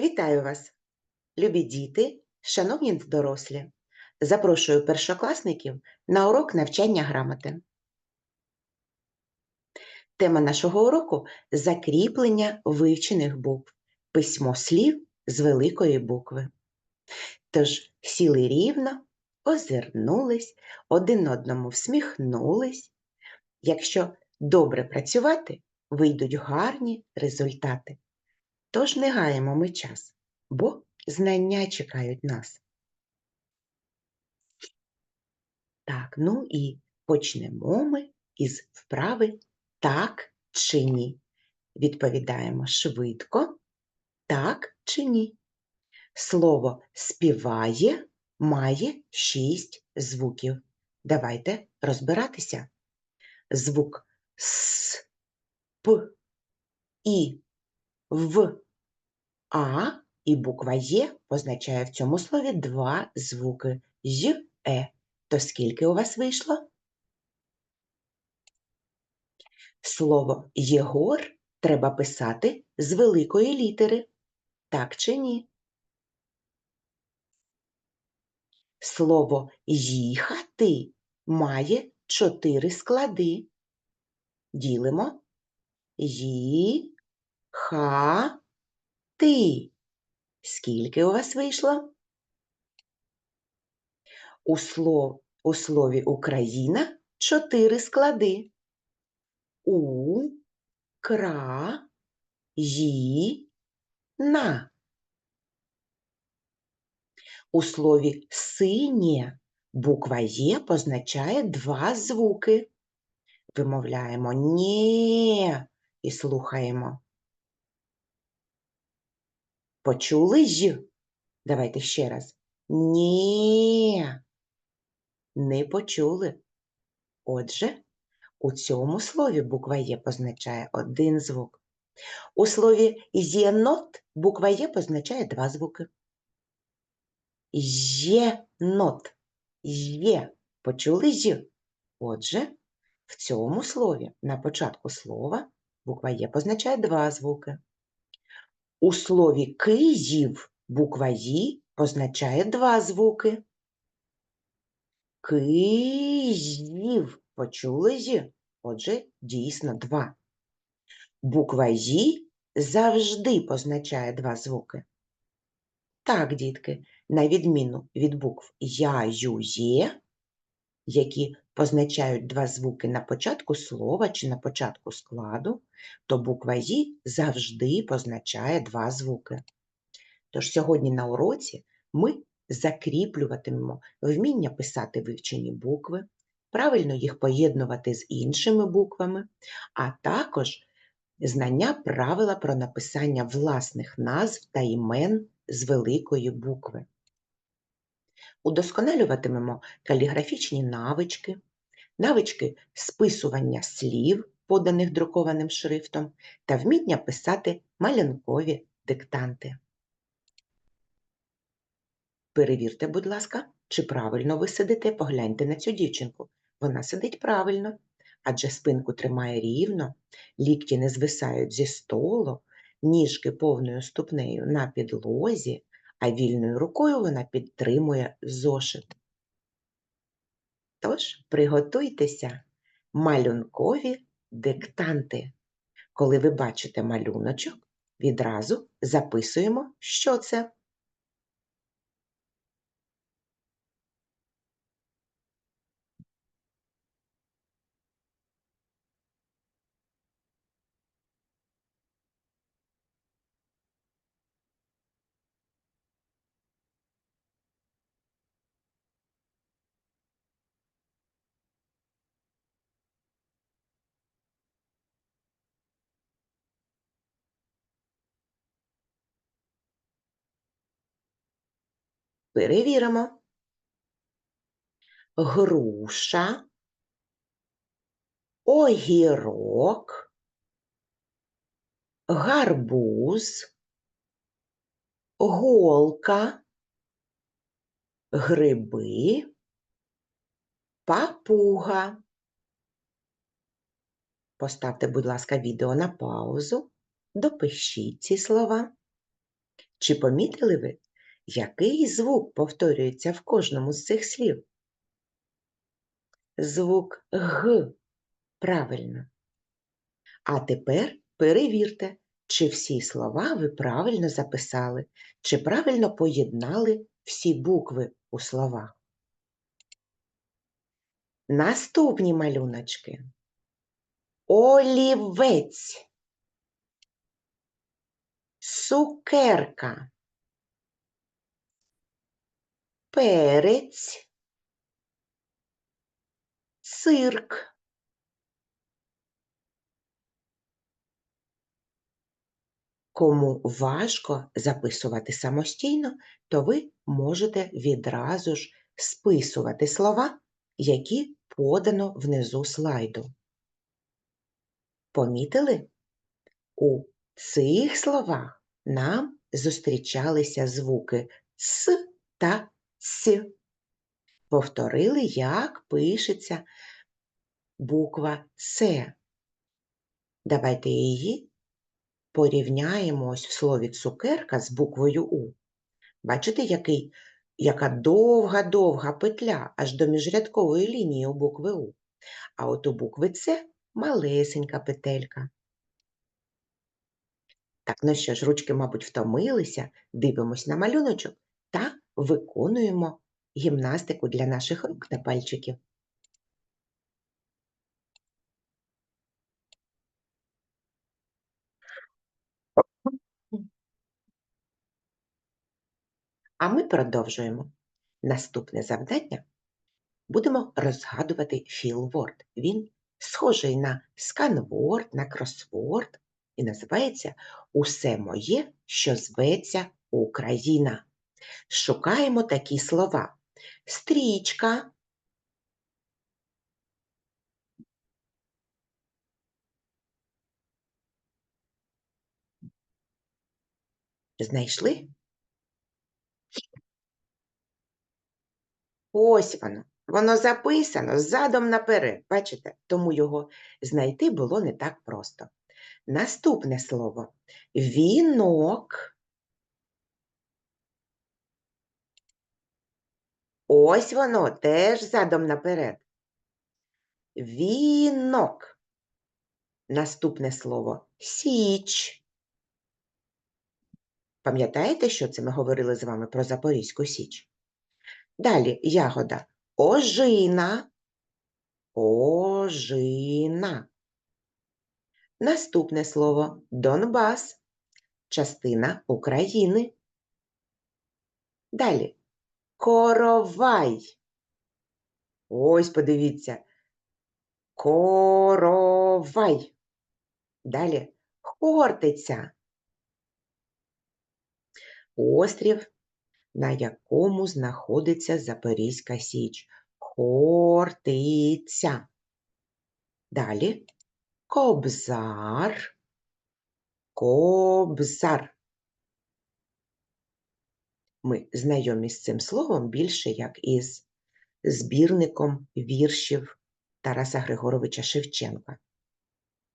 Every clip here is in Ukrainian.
Вітаю вас, любі діти, шановні дорослі. Запрошую першокласників на урок навчання грамоти. Тема нашого уроку закріплення вивчених букв, письмо слів з великої букви. Тож сіли рівно, озирнулись, один одному всміхнулись. Якщо добре працювати, вийдуть гарні результати. Тож не гаємо ми час, бо знання чекають нас. Так, ну і почнемо ми із вправи так чи ні. Відповідаємо швидко, так чи ні. Слово співає має шість звуків. Давайте розбиратися. Звук С, П, І, В, А і буква Є позначає в цьому слові два звуки З, Е. То скільки у вас вийшло? Слово Єгор треба писати з великої літери. Так чи ні? Слово їхати має чотири склади. Ділимо ї, ха, ти. Скільки у вас вийшло? У, слов, у слові Україна чотири склади. У, кра, ї, на. У слові синє буква Є позначає два звуки. Вимовляємо «нє» і слухаємо. Почули «ж»? Давайте ще раз. Ні. Не почули. Отже, у цьому слові буква Є позначає один звук. У слові єнот буква Є позначає два звуки. Єнот. Є. Почули «ж»? Отже, в цьому слові на початку слова буква Є позначає два звуки. У слові Київ буква «ї» означає два звуки. Київ. Почули «зі»? Отже, дійсно два. Буква «ї» завжди позначає два звуки. Так, дітки, на відміну від букв Я, Ю, Є, які позначають два звуки на початку слова чи на початку складу, то буква «ї» завжди позначає два звуки. Тож сьогодні на уроці ми закріплюватимемо вміння писати вивчені букви, правильно їх поєднувати з іншими буквами, а також знання правила про написання власних назв та імен з великої букви. Удосконалюватимемо каліграфічні навички, навички списування слів, поданих друкованим шрифтом, та вміння писати малянкові диктанти. Перевірте, будь ласка, чи правильно ви сидите, погляньте на цю дівчинку. Вона сидить правильно, адже спинку тримає рівно, лікті не звисають зі столу, ніжки повною ступнею на підлозі, а вільною рукою вона підтримує зошит. Тож приготуйтеся малюнкові диктанти. Коли ви бачите малюночок, відразу записуємо, що це. Перевіримо. Груша, огірок, гарбуз, голка, гриби, папуга. Поставте, будь ласка, відео на паузу, допишіть ці слова. Чи помітили ви, який звук повторюється в кожному з цих слів? Звук Г. Правильно. А тепер перевірте, чи всі слова ви правильно записали, чи правильно поєднали всі букви у словах. Наступні малюночки. Олівець. Цукерка. Перець. Цирк. Кому важко записувати самостійно, то ви можете відразу ж списувати слова, які подано внизу слайду. Помітили? У цих словах нам зустрічалися звуки С та С. Повторили, як пишеться буква С. Давайте її порівняємо ось в слові цукерка з буквою У. Бачите, який, яка довга-довга петля аж до міжрядкової лінії у букви У. А от у букви С малесенька петелька. Так, ну що ж, ручки, мабуть, втомилися, дивимось на малюночок та виконуємо гімнастику для наших рук та пальчиків. А ми продовжуємо. Наступне завдання будемо розгадувати філворд. Він схожий на сканворд, на кросворд і називається Усе моє, що зветься Україна. Шукаємо такі слова. Стрічка, знайшли? Ось воно. Воно записано задом наперед, бачите? Тому його знайти було не так просто. Наступне слово вінок. Ось воно теж задом наперед. Вінок. Наступне слово січ. Пам'ятаєте, що це ми говорили з вами про Запорізьку Січ? Далі ягода ожина. Ожина. Наступне слово Донбас. Частина України. Далі коровай. Ось подивіться. Коровай. Далі Хортиця. Острів, на якому знаходиться Запорізька Січ. Хортиця. Далі Кобзар. Кобзар. Ми знайомі з цим словом більше як із збірником віршів Тараса Григоровича Шевченка.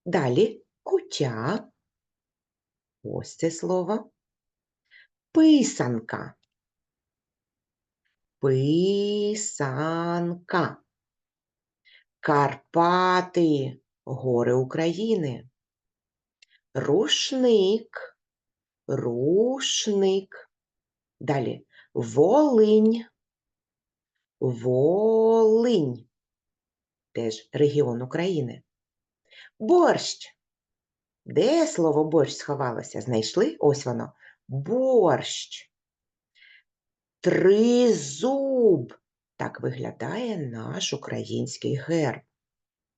Далі кутя. Ось це слово. Писанка. Писанка. Карпати, гори України. Рушник. Рушник. Далі Волинь. Волинь. Теж регіон України. Борщ. Де слово борщ сховалося? Знайшли? Ось воно. Борщ. Тризуб. Так виглядає наш український герб.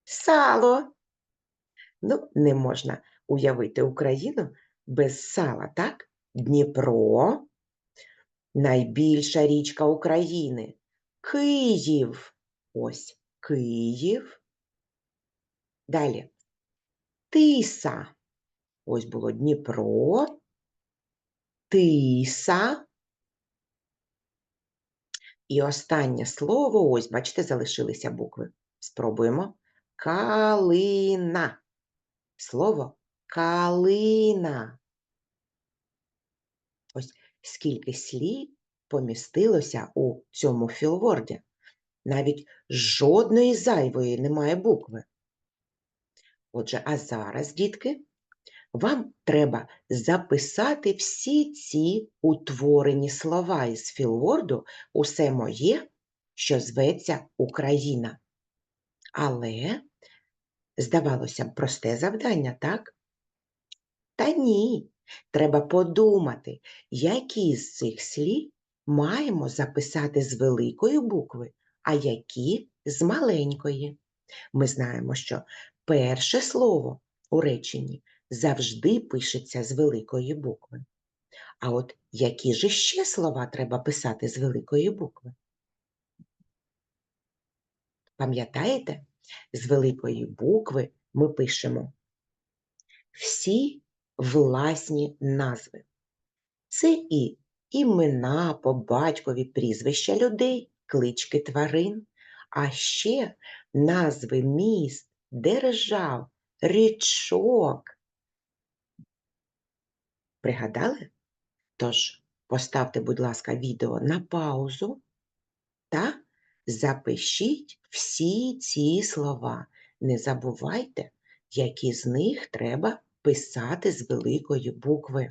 Сало. Ну, не можна уявити Україну без сала, так? Дніпро. Найбільша річка України. Київ. Ось Київ. Далі. Тиса. Ось було Дніпро. Тиса. І останнє слово, ось, бачите, залишилися букви. Спробуємо. Калина. Слово калина. Ось скільки слів помістилося у цьому філворді. Навіть жодної зайвої немає букви. Отже, а зараз, дітки, вам треба записати всі ці утворені слова із філворду «Усе моє, що зветься Україна. Але, здавалося б, просте завдання, так? Та ні, треба подумати, які з цих слів маємо записати з великої букви, а які з маленької. Ми знаємо, що перше слово у реченні завжди пишеться з великої букви. А от які ж ще слова треба писати з великої букви? Пам'ятаєте, з великої букви ми пишемо всі власні назви. Це і імена по батькові, прізвища людей, клички тварин, а ще назви міст, держав, річок. Пригадали? Тож поставте, будь ласка, відео на паузу та запишіть всі ці слова. Не забувайте, які з них треба писати з великої букви.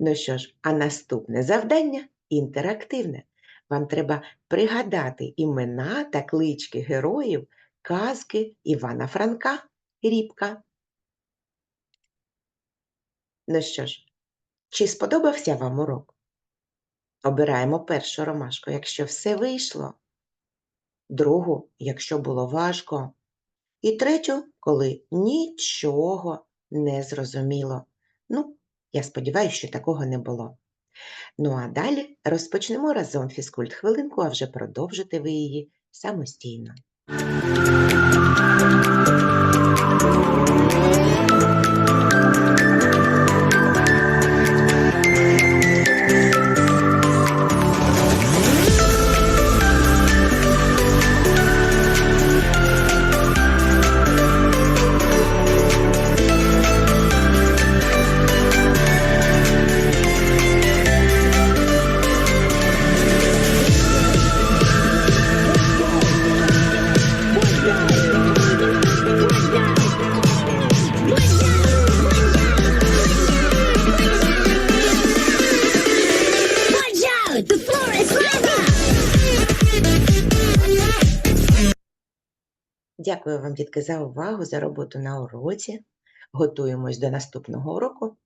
Ну що ж, а наступне завдання інтерактивне. Вам треба пригадати імена та клички героїв казки Івана Франка Рібка. Ну що ж, чи сподобався вам урок? Обираємо першу ромашку, якщо все вийшло, другу, якщо було важко, і третю, коли нічого не зрозуміло. Ну, я сподіваюся, що такого не було. Ну а далі розпочнемо разом фізкульт хвилинку, а вже продовжите ви її самостійно. Watch Дякую вам, дітки, за увагу, за роботу на уроці. Готуємось до наступного уроку.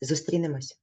Зустрінемось.